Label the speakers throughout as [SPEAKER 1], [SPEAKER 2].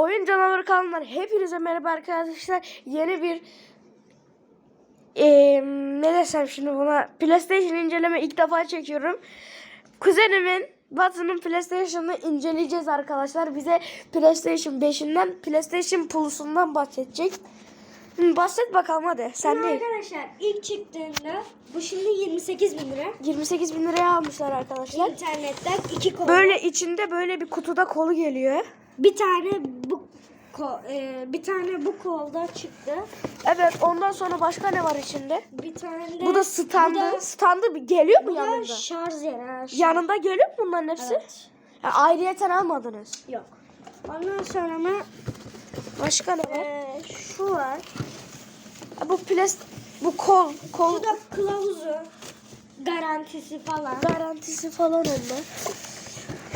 [SPEAKER 1] Oyun Canavarı kanalından hepinize merhaba arkadaşlar. Yeni bir eee, ne desem şimdi buna PlayStation inceleme ilk defa çekiyorum. Kuzenimin Batı'nın PlayStation'ını inceleyeceğiz arkadaşlar. Bize PlayStation 5'inden PlayStation Plus'undan bahsedecek. Bahset bakalım hadi. Sen
[SPEAKER 2] Şimdi
[SPEAKER 1] de
[SPEAKER 2] arkadaşlar ilk çıktığında bu şimdi 28 bin lira.
[SPEAKER 1] 28 bin liraya almışlar arkadaşlar.
[SPEAKER 2] İnternetten iki kol.
[SPEAKER 1] Böyle içinde böyle bir kutuda kolu geliyor.
[SPEAKER 2] Bir tane bu e, bir tane bu kolda çıktı.
[SPEAKER 1] Evet ondan sonra başka ne var içinde?
[SPEAKER 2] Bir tane
[SPEAKER 1] Bu da standı.
[SPEAKER 2] Bu da,
[SPEAKER 1] standı geliyor mu
[SPEAKER 2] bu da
[SPEAKER 1] yanında?
[SPEAKER 2] ha, şarj-
[SPEAKER 1] Yanında geliyor mu bunların hepsi?
[SPEAKER 2] Evet.
[SPEAKER 1] Ya, ayrıyeten almadınız.
[SPEAKER 2] Yok. Ondan sonra mı
[SPEAKER 1] Başka ne var?
[SPEAKER 2] e, şu var.
[SPEAKER 1] Ha, bu plas bu kol kol
[SPEAKER 2] Bu da kılavuzu. Garantisi falan.
[SPEAKER 1] garantisi falan onlar.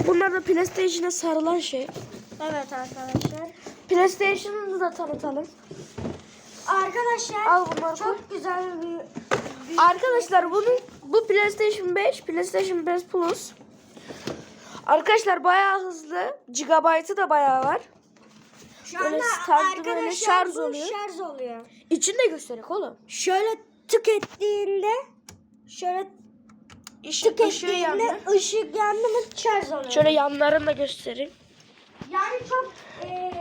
[SPEAKER 1] Bunlar da PlayStation'a sarılan şey.
[SPEAKER 2] Evet arkadaşlar.
[SPEAKER 1] PlayStation'ı da tanıtalım.
[SPEAKER 2] Arkadaşlar
[SPEAKER 1] Al bunları koy.
[SPEAKER 2] çok güzel bir, bir
[SPEAKER 1] Arkadaşlar bunun bu PlayStation 5, PlayStation 5 Plus. Arkadaşlar bayağı hızlı. Gigabyte'ı da bayağı var.
[SPEAKER 2] Şu
[SPEAKER 1] Böyle
[SPEAKER 2] anda
[SPEAKER 1] standı
[SPEAKER 2] arkadaşlar
[SPEAKER 1] böyle şarj oluyor.
[SPEAKER 2] şarj oluyor.
[SPEAKER 1] İçinde göstererek oğlum.
[SPEAKER 2] Şöyle tık ettiğinde şöyle
[SPEAKER 1] Işık,
[SPEAKER 2] tık
[SPEAKER 1] ışığı yandı.
[SPEAKER 2] ettiğinde ışık yandı mı şarj oluyor.
[SPEAKER 1] Şöyle yanlarını da göstereyim.
[SPEAKER 2] Yani çok e,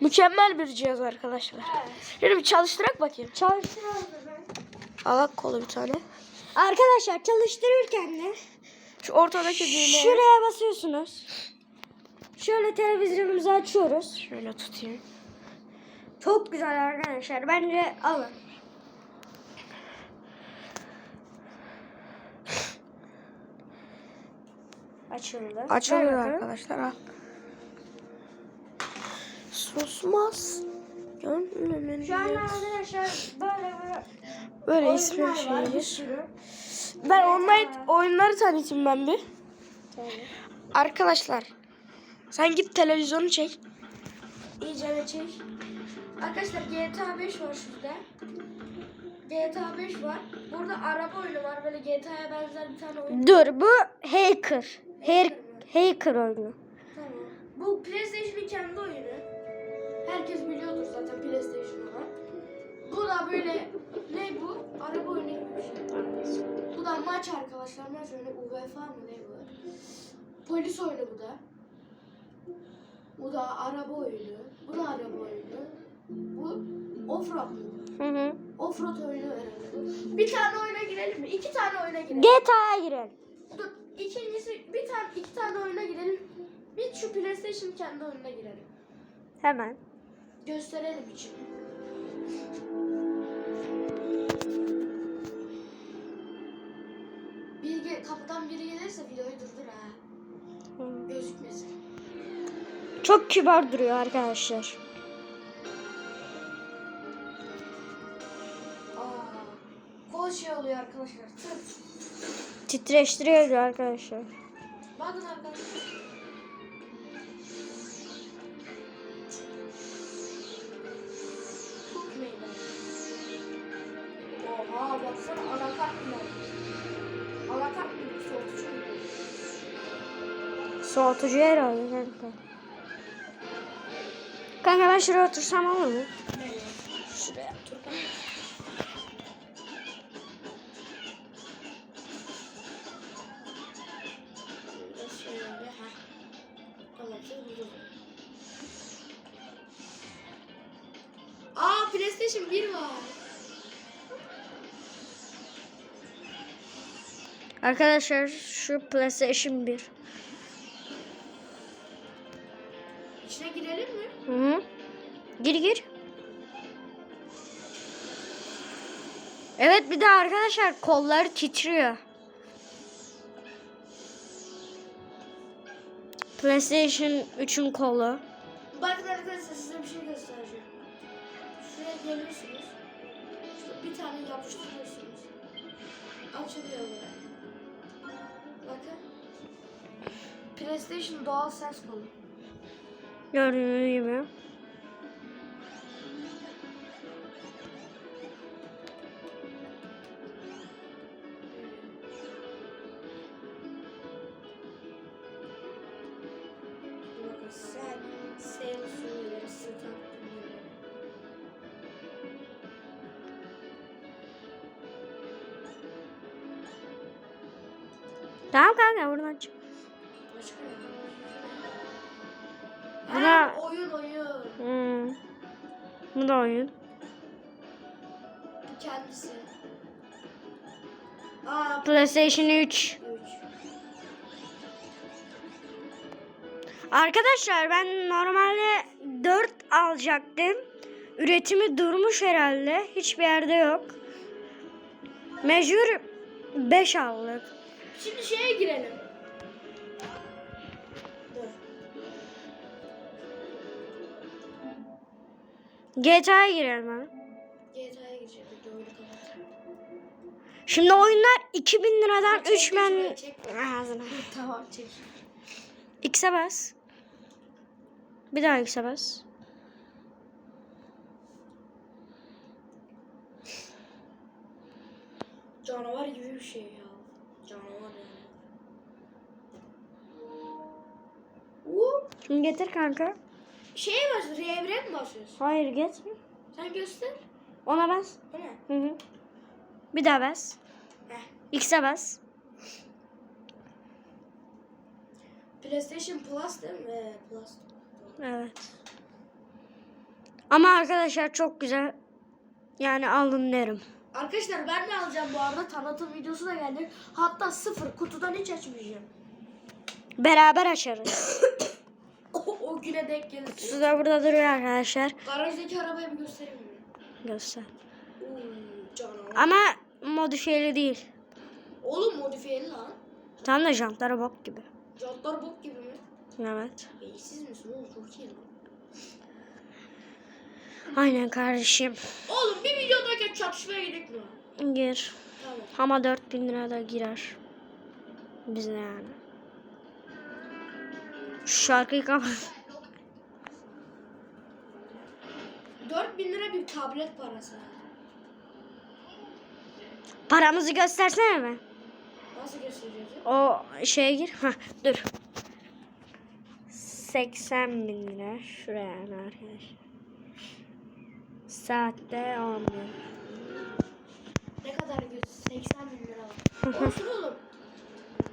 [SPEAKER 1] Mükemmel bir cihaz arkadaşlar.
[SPEAKER 2] evet.
[SPEAKER 1] Şöyle bir çalıştırak bakayım.
[SPEAKER 2] çalıştırıyoruz ben.
[SPEAKER 1] Alak kolu bir tane.
[SPEAKER 2] Arkadaşlar çalıştırırken de
[SPEAKER 1] Şu ortadaki düğmeye
[SPEAKER 2] şuraya basıyorsunuz. Şöyle televizyonumuzu açıyoruz.
[SPEAKER 1] şöyle tutayım.
[SPEAKER 2] Çok güzel arkadaşlar. Bence alın. Açıldı.
[SPEAKER 1] Açılıyor arkadaşlar. Al. Susmaz. Gönlümün
[SPEAKER 2] Şu anda arkadaşlar böyle böyle
[SPEAKER 1] Böyle ismi
[SPEAKER 2] sürü.
[SPEAKER 1] Ben online oyunları tanıtayım ben bir. Arkadaşlar sen git televizyonu çek. İyice çek. Arkadaşlar GTA 5 var şurada. GTA 5 var. Burada araba oyunu var. Böyle GTA'ya benzer bir tane oyun.
[SPEAKER 2] Dur bu hacker. Her hacker oyunu.
[SPEAKER 1] Tamam. Bu PlayStation'ın kendi oyunu. Herkes biliyordur zaten PlayStation'ı var. Bu da böyle ne bu? Araba oyunu gibi bir şey. Bu da maç arkadaşlar. Maç oyunu UEFA mı ne bu? Polis oyunu bu da. Bu da araba oyunu. Bu da araba oyunu. Bu offroad mu?
[SPEAKER 2] Hı hı.
[SPEAKER 1] Offroad oyunu herhalde. Bir tane oyuna girelim mi? İki tane oyuna girelim.
[SPEAKER 2] GTA'ya girelim.
[SPEAKER 1] Dur, ikincisi bir tane iki tane oyuna girelim. Bir şu PlayStation kendi oyununa girelim.
[SPEAKER 2] Hemen.
[SPEAKER 1] Gösterelim için. Bir ge- kapıdan biri gelirse videoyu durdur ha. Gözükmesin.
[SPEAKER 2] Çok kibar duruyor arkadaşlar.
[SPEAKER 1] Aa, kol şey oluyor arkadaşlar. Tırt.
[SPEAKER 2] Titreştiriyor arkadaşlar.
[SPEAKER 1] Bakın arkadaşlar. Baksana anakart bile. Anakart mı? Soğutucu mu?
[SPEAKER 2] Soğutucu herhalde kanka. Kanka ben şuraya otursam olur mu?
[SPEAKER 1] Şuraya dur. Aa PlayStation 1 var.
[SPEAKER 2] Arkadaşlar şu PlayStation 1.
[SPEAKER 1] İçine girelim mi?
[SPEAKER 2] Hı hı. Gir gir. Evet bir de arkadaşlar kolları titriyor. PlayStation 3'ün kolu.
[SPEAKER 1] Bakın arkadaşlar size bir şey göstereceğim. Şuraya geliyorsunuz. Bir tane yapıştırıyorsunuz. Açılıyor böyle. Bakın. PlayStation doğal ses kolu.
[SPEAKER 2] Gördüğünüz gibi. Tamam kanka buradan çık. Buna-
[SPEAKER 1] Ha, oyun oyun.
[SPEAKER 2] Hmm. Bu da oyun.
[SPEAKER 1] Kendisi. Aa
[SPEAKER 2] PlayStation 3.
[SPEAKER 1] 3.
[SPEAKER 2] Arkadaşlar ben normalde 4 alacaktım. Üretimi durmuş herhalde. Hiçbir yerde yok. Mecbur 5 aldık.
[SPEAKER 1] Şimdi şeye girelim.
[SPEAKER 2] GTA'ya girelim abi.
[SPEAKER 1] GTA'ya kapat.
[SPEAKER 2] Şimdi oyunlar 2000 liradan
[SPEAKER 1] Çek,
[SPEAKER 2] 3 men... Ağzına.
[SPEAKER 1] Tamam çek.
[SPEAKER 2] X'e bas. Bir daha X'e bas.
[SPEAKER 1] Canavar gibi bir şey ya. Canavar yani.
[SPEAKER 2] Getir kanka.
[SPEAKER 1] Şeye bas, revre mi basıyorsun?
[SPEAKER 2] Hayır getir.
[SPEAKER 1] Sen göster.
[SPEAKER 2] Ona bas.
[SPEAKER 1] Ne?
[SPEAKER 2] Hı hı. Bir daha bas.
[SPEAKER 1] Heh.
[SPEAKER 2] X'e bas.
[SPEAKER 1] PlayStation Plus değil mi? Ee, Plus.
[SPEAKER 2] Evet. Ama arkadaşlar çok güzel. Yani alın derim.
[SPEAKER 1] Arkadaşlar ben de alacağım bu arada. Tanıtım videosu da geldi. Hatta sıfır. Kutudan hiç açmayacağım.
[SPEAKER 2] Beraber açarız.
[SPEAKER 1] O, o güne denk gelir.
[SPEAKER 2] Su da burada duruyor arkadaşlar.
[SPEAKER 1] Garajdaki arabayı bir göstereyim mi?
[SPEAKER 2] Göster.
[SPEAKER 1] Canavar.
[SPEAKER 2] Ama modifiyeli değil.
[SPEAKER 1] Oğlum modifiyeli lan.
[SPEAKER 2] Tam da jantları bok gibi.
[SPEAKER 1] Jantlar bok gibi mi?
[SPEAKER 2] Evet.
[SPEAKER 1] Beysiz misin oğlum? Çok iyi lan.
[SPEAKER 2] Aynen kardeşim.
[SPEAKER 1] Oğlum bir videodayken çatışmaya gidelim mi?
[SPEAKER 2] Gir.
[SPEAKER 1] Tamam.
[SPEAKER 2] Ama 4000 lira da girer. Bize yani. Şu şarkıyı kapat.
[SPEAKER 1] 4000 lira bir tablet parası.
[SPEAKER 2] Paramızı göstersene mi?
[SPEAKER 1] Nasıl göstereceğiz?
[SPEAKER 2] O şeye gir. Hah dur. 80 bin lira. Şuraya yani arkadaşlar. Saatte 10 bin.
[SPEAKER 1] Ne kadar göz? 80 bin lira var. Olsun oğlum.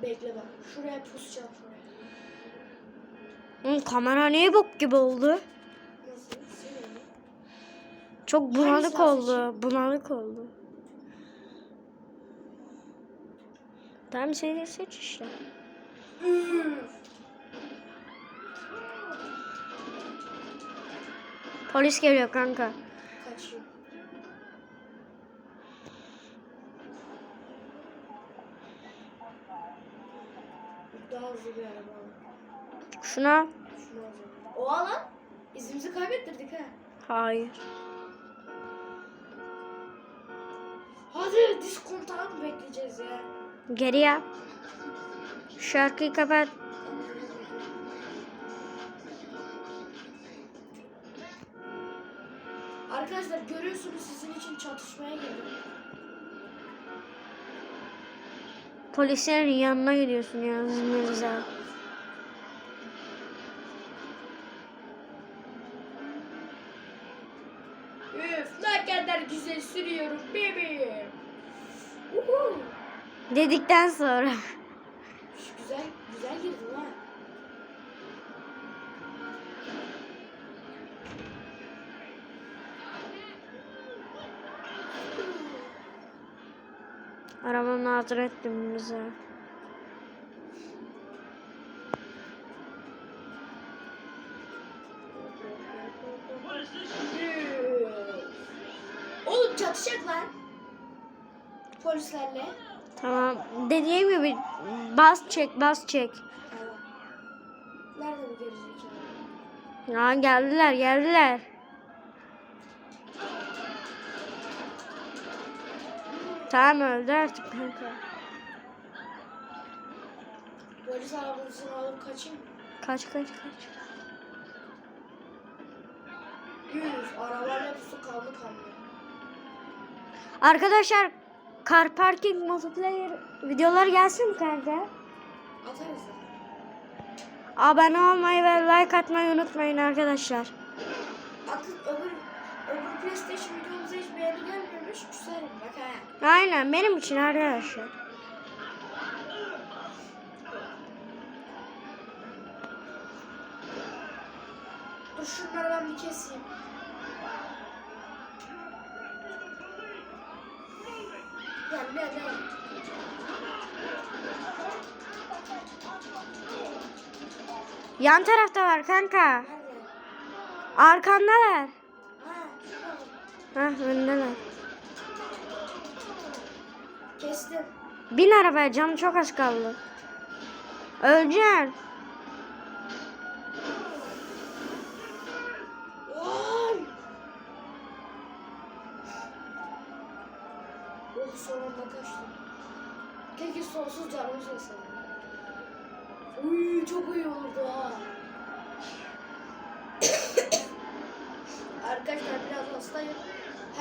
[SPEAKER 1] Bekle bak. Şuraya pusacağım şuraya.
[SPEAKER 2] Hı, kamera niye bok gibi oldu?
[SPEAKER 1] Nasıl?
[SPEAKER 2] Çok
[SPEAKER 1] Hangisi
[SPEAKER 2] oldu. Bulanık oldu. Tamam seni seç işte. Polis geliyor kanka.
[SPEAKER 1] Daha hızlı bir araba al.
[SPEAKER 2] Şuna
[SPEAKER 1] Şunu alacağım. O alan izimizi kaybettirdik ha.
[SPEAKER 2] hayır.
[SPEAKER 1] Hadi diskontağı mı bekleyeceğiz ya?
[SPEAKER 2] Geri yap. Şarkıyı kapat.
[SPEAKER 1] Arkadaşlar görüyorsunuz sizin için çatışmaya girdim.
[SPEAKER 2] Polislerin yanına gidiyorsun ya Mirza.
[SPEAKER 1] Üf ne kadar güzel sürüyorum bebeğim. Uhu.
[SPEAKER 2] Dedikten sonra. Mirza.
[SPEAKER 1] Üf. Oğlum çatışacak lan. Polislerle.
[SPEAKER 2] Tamam. Dediğim gibi bas çek bas çek.
[SPEAKER 1] Nerede bu gerizekalı?
[SPEAKER 2] Ya geldiler geldiler. Tamam öldü artık kanka.
[SPEAKER 1] Polis arabasını alıp kaçayım mı?
[SPEAKER 2] Kaç kaç kaç.
[SPEAKER 1] Üf arabayla pusu kaldı kaldı.
[SPEAKER 2] Arkadaşlar car parking multiplayer videolar gelsin mi kanka?
[SPEAKER 1] Atarız da.
[SPEAKER 2] Abone olmayı ve like atmayı unutmayın arkadaşlar.
[SPEAKER 1] Akıl PlayStation videomuza hiç beğeni gelmiyormuş. Güzel bak ha.
[SPEAKER 2] Aynen benim için arkadaşlar.
[SPEAKER 1] Dur şunları ben bir keseyim. Gel gel gel.
[SPEAKER 2] Yan tarafta var kanka.
[SPEAKER 1] Nerede?
[SPEAKER 2] Arkandalar. Hah öndeler.
[SPEAKER 1] Kestim.
[SPEAKER 2] Bin arabaya canım çok az kaldı. Öleceksin.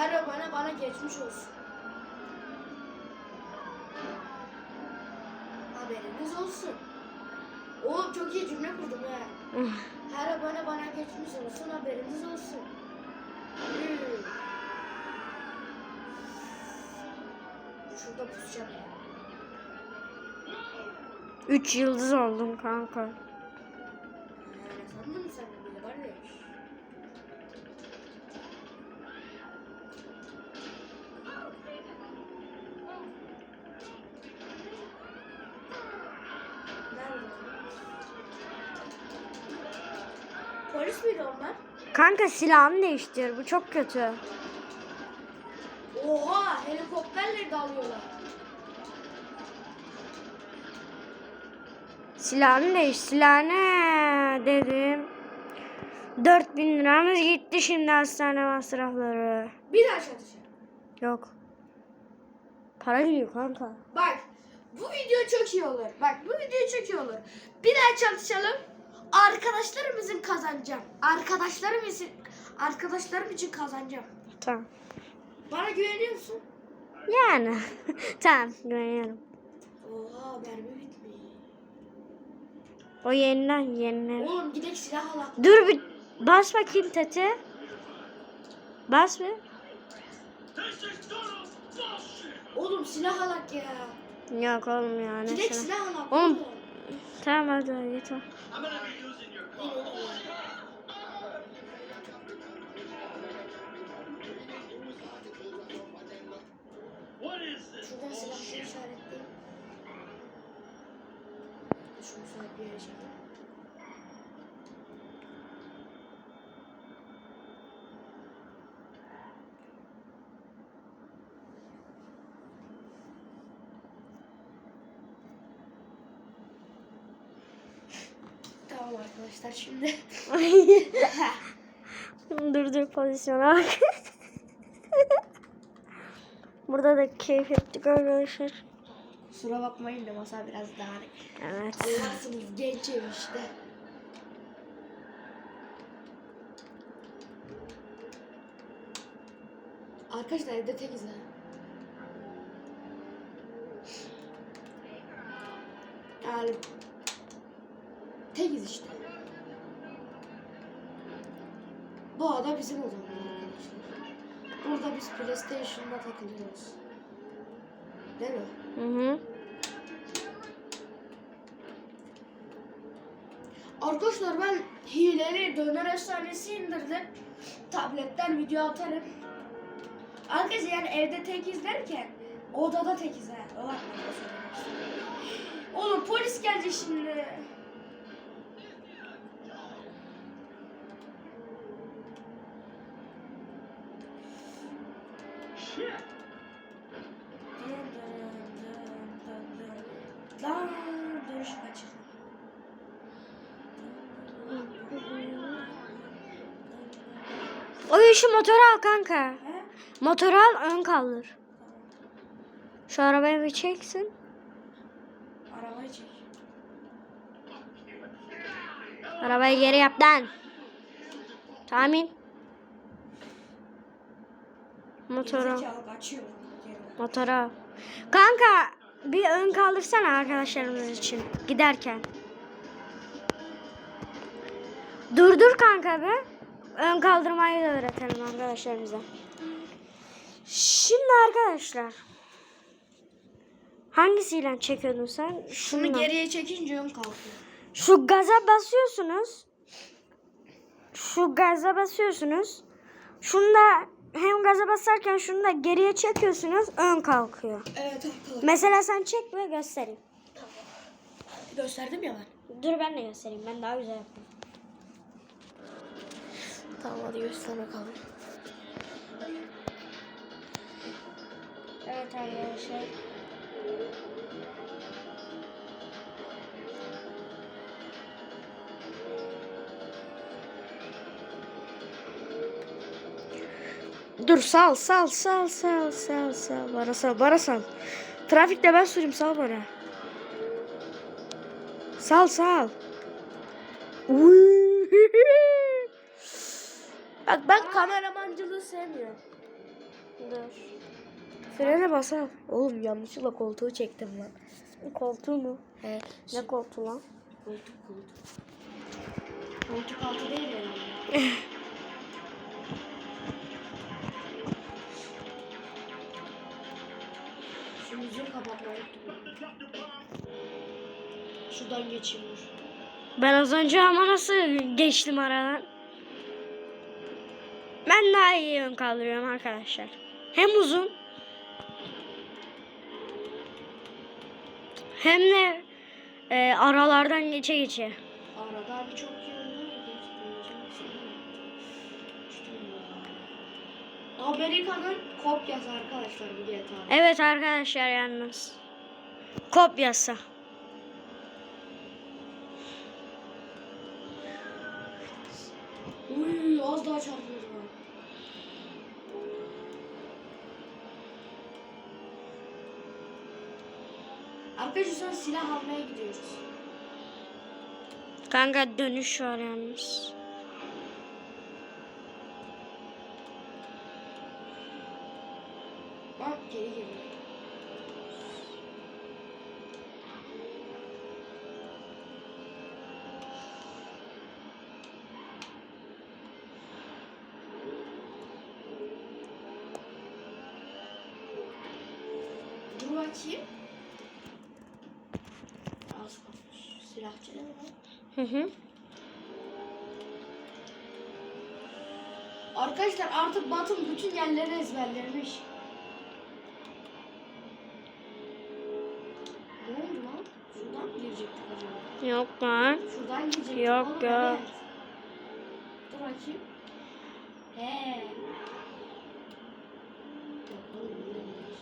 [SPEAKER 1] Her abone bana geçmiş olsun. Haberiniz olsun. Oğlum çok iyi cümle kurdum ha. Her abone bana geçmiş olsun haberiniz olsun. Hmm. Şurada pusacağım ya.
[SPEAKER 2] Üç yıldız oldum kanka.
[SPEAKER 1] Yani sandın mı sen böyle kardeş? Nerede? Polis miydi onlar?
[SPEAKER 2] Kanka silahını değiştir. Bu çok kötü.
[SPEAKER 1] Oha helikopterle dalıyorlar.
[SPEAKER 2] Silahını değiş. Silahını dedim. 4000 liramız gitti şimdi hastane masrafları.
[SPEAKER 1] Bir daha çatışacağım.
[SPEAKER 2] Yok. Para gidiyor kanka.
[SPEAKER 1] Bak bu video çok iyi olur. Bak bu video çok iyi olur. Bir daha çalışalım. Arkadaşlarımızın kazanacağım. Arkadaşlarım için arkadaşlarım için kazanacağım.
[SPEAKER 2] Tamam.
[SPEAKER 1] Bana güveniyor musun?
[SPEAKER 2] Yani. tamam güveniyorum.
[SPEAKER 1] Oha mermi bitmiyor.
[SPEAKER 2] O yeniden yenilen.
[SPEAKER 1] Oğlum gidek silah alak.
[SPEAKER 2] Dur bir bas bakayım tete. Bas bir.
[SPEAKER 1] Oğlum silah alak ya.
[SPEAKER 2] Yok oğlum ya
[SPEAKER 1] Gidek
[SPEAKER 2] silah.
[SPEAKER 1] alak.
[SPEAKER 2] Oğlum.
[SPEAKER 1] oğlum.
[SPEAKER 2] Tamam hadi hadi git. o.
[SPEAKER 1] Şuradan silahları işaretleyeyim. Şunu sahip bir yere çekeyim. Tamam arkadaşlar şimdi.
[SPEAKER 2] dur dur pozisyona bak. Burada da keyif ettik arkadaşlar.
[SPEAKER 1] Kusura bakmayın da masa biraz dağınık.
[SPEAKER 2] Evet.
[SPEAKER 1] Anlarsınız genç ev işte. Arkadaşlar evde tekiz ha. Yani tekiz işte. Bu oda bizim odamız arkadaşlar. Burada biz PlayStation'da takılıyoruz. Değil mi?
[SPEAKER 2] Hı hı.
[SPEAKER 1] Arkadaşlar ben hileli döner efsanesi indirdim. Tabletten video atarım. Arkadaşlar yani evde tek izlerken odada tek izler. Oğlum polis gelecek şimdi.
[SPEAKER 2] Şu motoru al kanka.
[SPEAKER 1] He?
[SPEAKER 2] Motoru al ön kaldır. Şu arabayı bir çeksin.
[SPEAKER 1] Arabayı çek.
[SPEAKER 2] Arabayı geri yap lan. Tahmin. Motoru al. Kanka bir ön kaldırsana arkadaşlarımız için giderken. Durdur kanka be. Ön kaldırmayı da öğretelim arkadaşlarımıza. Şimdi arkadaşlar. Hangisiyle çekiyordun sen?
[SPEAKER 1] Şunu
[SPEAKER 2] Şununla.
[SPEAKER 1] geriye çekince ön kalkıyor.
[SPEAKER 2] Şu gaza basıyorsunuz. şu gaza basıyorsunuz. Şunda hem gaza basarken şunu da geriye çekiyorsunuz ön kalkıyor.
[SPEAKER 1] Evet arkadaşlar.
[SPEAKER 2] Mesela sen çek ve göstereyim.
[SPEAKER 1] Gösterdim ya ben.
[SPEAKER 2] Dur ben de göstereyim. Ben daha güzel yapayım.
[SPEAKER 1] Tamam hadi göster bakalım.
[SPEAKER 2] Evet arkadaşlar. Dur sal sal sal sal sal sal bana sal bana sal. Trafikte ben süreyim sal bana. Sal sal. Uy.
[SPEAKER 1] Bak ben kameramancılığı sevmiyorum.
[SPEAKER 2] Dur.
[SPEAKER 1] Frene basal. Oğlum yanlışlıkla koltuğu çektim lan.
[SPEAKER 2] Koltuğu mu?
[SPEAKER 1] He.
[SPEAKER 2] Ne koltuğu lan?
[SPEAKER 1] Koltuk koltuk. Koltuk altı değil herhalde. Şu müziği kapatmayı. Şuradan geçeyim.
[SPEAKER 2] Ben az önce ama nasıl geçtim aradan? Daha iyi ön kaldırıyorum arkadaşlar. Hem uzun hem de e, aralardan geçe geçe.
[SPEAKER 1] Arada. İşte bu. Amerika'nın kopyası arkadaşlar bu GTA.
[SPEAKER 2] Evet arkadaşlar yalnız. Kopyası.
[SPEAKER 1] Uy az daha çarpıyordu bana. Arkadaşlar silah almaya gidiyoruz.
[SPEAKER 2] Kanka dönüş var yalnız.
[SPEAKER 1] Bak geri geliyor. Dur bakayım. Az Silahçı değil mi?
[SPEAKER 2] Hı hı.
[SPEAKER 1] Arkadaşlar artık Batım bütün yerleri ezberlemiş. Ne oldu lan? Şuradan mı girecektik acaba?
[SPEAKER 2] Yok lan.
[SPEAKER 1] Şuradan girecektik.
[SPEAKER 2] Yok
[SPEAKER 1] evet. Dur bakayım. He. Yok oğlum, buradan gidiyoruz.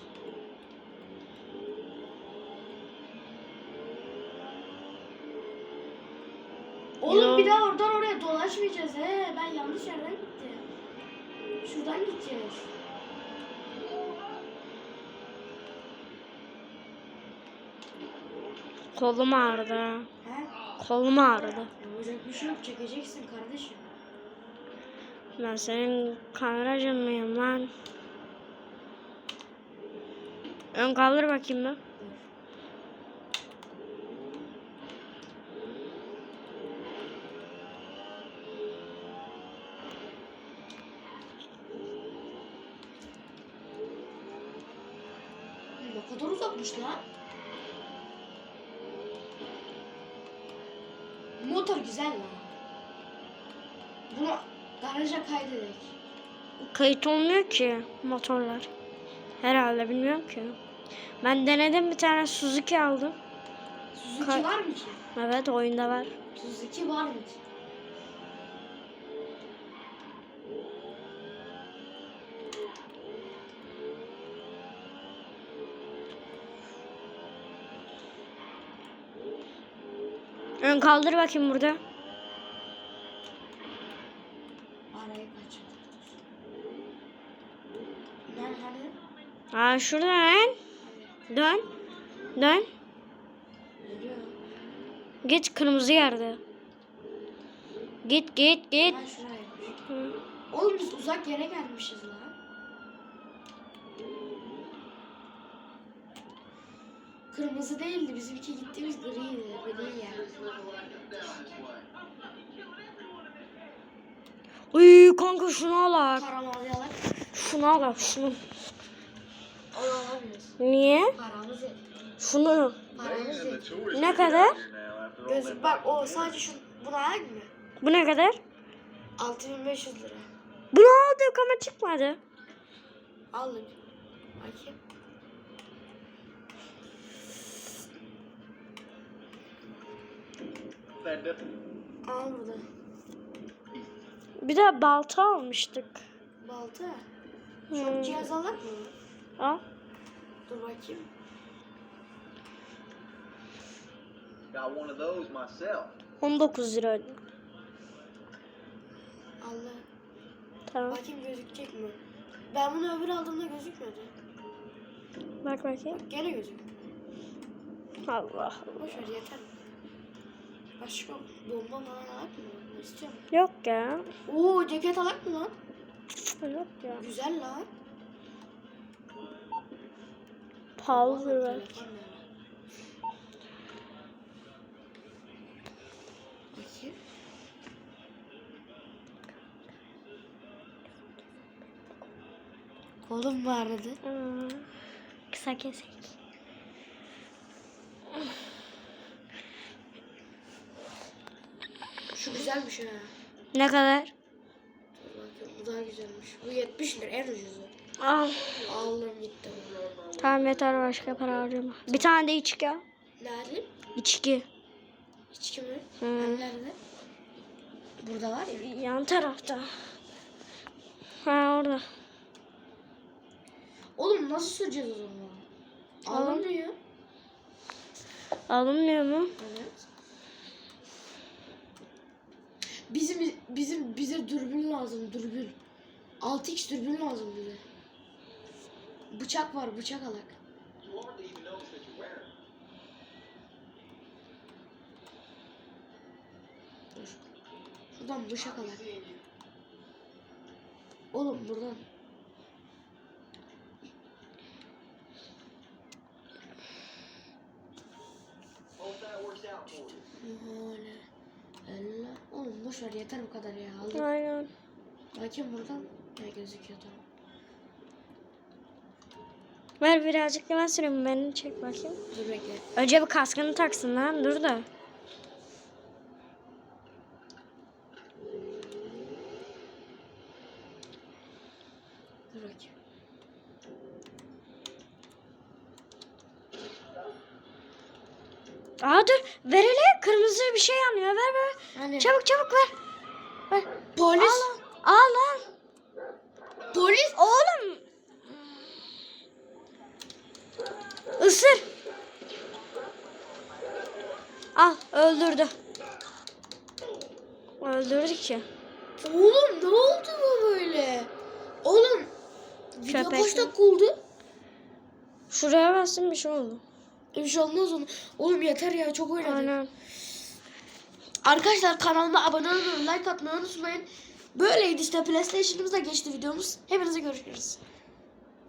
[SPEAKER 1] Oğlum
[SPEAKER 2] Yok.
[SPEAKER 1] bir daha oradan oraya dolaşmayacağız he. Ben yanlış yerden gittim. Şuradan gideceğiz.
[SPEAKER 2] Kolum ağrıdı.
[SPEAKER 1] He?
[SPEAKER 2] Kolum ağrıdı.
[SPEAKER 1] Yapacak bir şey yok. Çekeceksin kardeşim.
[SPEAKER 2] Ben senin kameracın mıyım lan? Ön kaldır bakayım ben. Kayıt olmuyor ki motorlar. Herhalde bilmiyorum ki. Ben denedim bir tane Suzuki aldım.
[SPEAKER 1] Suzuki
[SPEAKER 2] Kay-
[SPEAKER 1] var mı ki?
[SPEAKER 2] Evet oyunda var.
[SPEAKER 1] Suzuki var mı ki?
[SPEAKER 2] Ön kaldır bakayım burada.
[SPEAKER 1] Arayı kaçırdık. Ben hani
[SPEAKER 2] Aa şuradan. Dön. Dön. Git kırmızı yerde. Git git git. Hı.
[SPEAKER 1] Oğlum biz uzak yere gelmişiz lan. Kırmızı değildi. Bizimki gittiğimiz griydi. Gri yer.
[SPEAKER 2] Uy kanka şunu al.
[SPEAKER 1] Paramalayalım.
[SPEAKER 2] Şunu al şunu. Niye?
[SPEAKER 1] Paramız.
[SPEAKER 2] Şunu.
[SPEAKER 1] Paramız.
[SPEAKER 2] Ne kadar?
[SPEAKER 1] Gözüm bak o sadece şu bunu alayım mı?
[SPEAKER 2] Bu ne kadar?
[SPEAKER 1] 6500 lira.
[SPEAKER 2] Bu ne oldu? Ama çıkmadı.
[SPEAKER 1] Aldık. Bakayım.
[SPEAKER 3] Nerede?
[SPEAKER 1] Al burada.
[SPEAKER 2] Bir de balta almıştık.
[SPEAKER 1] Balta.
[SPEAKER 2] Hmm.
[SPEAKER 1] Çok cihaz alak mı?
[SPEAKER 2] Al.
[SPEAKER 1] Dur bakayım.
[SPEAKER 3] Got one of those myself.
[SPEAKER 2] 19 liraydı.
[SPEAKER 1] Allah.
[SPEAKER 2] Tamam.
[SPEAKER 1] Bakayım gözükecek mi? Ben bunu öbür aldığımda gözükmedi.
[SPEAKER 2] Bak bakayım.
[SPEAKER 1] Bak gene gözüküyor.
[SPEAKER 2] Allah.
[SPEAKER 1] Boş ver yeter. Başka bomba falan alak mı? İstiyorum.
[SPEAKER 2] Yok ya.
[SPEAKER 1] Oo ceket alak mı lan?
[SPEAKER 2] Yok ya.
[SPEAKER 1] Güzel lan.
[SPEAKER 2] Pahalıdır belki.
[SPEAKER 1] Kolum mu ağrıdı?
[SPEAKER 2] Hmm. Kısa kesek.
[SPEAKER 1] Şu güzelmiş ha.
[SPEAKER 2] Ne kadar?
[SPEAKER 1] Bu daha güzelmiş. Bu 70 lira en ucuzu.
[SPEAKER 2] Al.
[SPEAKER 1] Aldım gitti.
[SPEAKER 2] Tamam yeter başka para harcama. Bir tane de içki al.
[SPEAKER 1] Nerede?
[SPEAKER 2] İçki.
[SPEAKER 1] İçki mi?
[SPEAKER 2] Hı.
[SPEAKER 1] Hani nerede? Burada var ya.
[SPEAKER 2] Yan tarafta. Ha orada.
[SPEAKER 1] Oğlum nasıl süreceğiz o zaman? Alınmıyor.
[SPEAKER 2] Alınmıyor mu?
[SPEAKER 1] Evet. Bizim bizim bize dürbün lazım dürbün. 6x dürbün lazım bize. Bıçak var bıçak alak. Dur. Şuradan bıçak alak. Oğlum buradan. Böyle. Elle. Oğlum boş ver yeter bu kadar ya. Aldım.
[SPEAKER 2] Aynen.
[SPEAKER 1] Bakayım buradan. Ne gözüküyor tamam.
[SPEAKER 2] Ver birazcık da ben süreyim. Beni çek bakayım.
[SPEAKER 1] Dur bekle.
[SPEAKER 2] Önce bir kaskını taksın lan. Dur da.
[SPEAKER 1] Dur bakayım.
[SPEAKER 2] Aa dur. Ver hele. Kırmızı bir şey yanıyor. Ver ver.
[SPEAKER 1] Hani
[SPEAKER 2] Çabuk çabuk ver. Ver.
[SPEAKER 1] polis.
[SPEAKER 2] Al. Al lan.
[SPEAKER 1] Polis.
[SPEAKER 2] Oğlum. Isır. Al öldürdü. Öldürdü ki.
[SPEAKER 1] Oğlum ne oldu bu böyle? Oğlum video
[SPEAKER 2] Köpek
[SPEAKER 1] kaç dakika oldu?
[SPEAKER 2] Şuraya bastım bir şey oldu.
[SPEAKER 1] Bir şey olmaz onu. Oğlum yeter ya çok oynadık.
[SPEAKER 2] Aynen.
[SPEAKER 1] Arkadaşlar kanalıma abone olmayı, like atmayı unutmayın. Böyleydi işte PlayStation'ımıza geçti videomuz. Hepinize görüşürüz.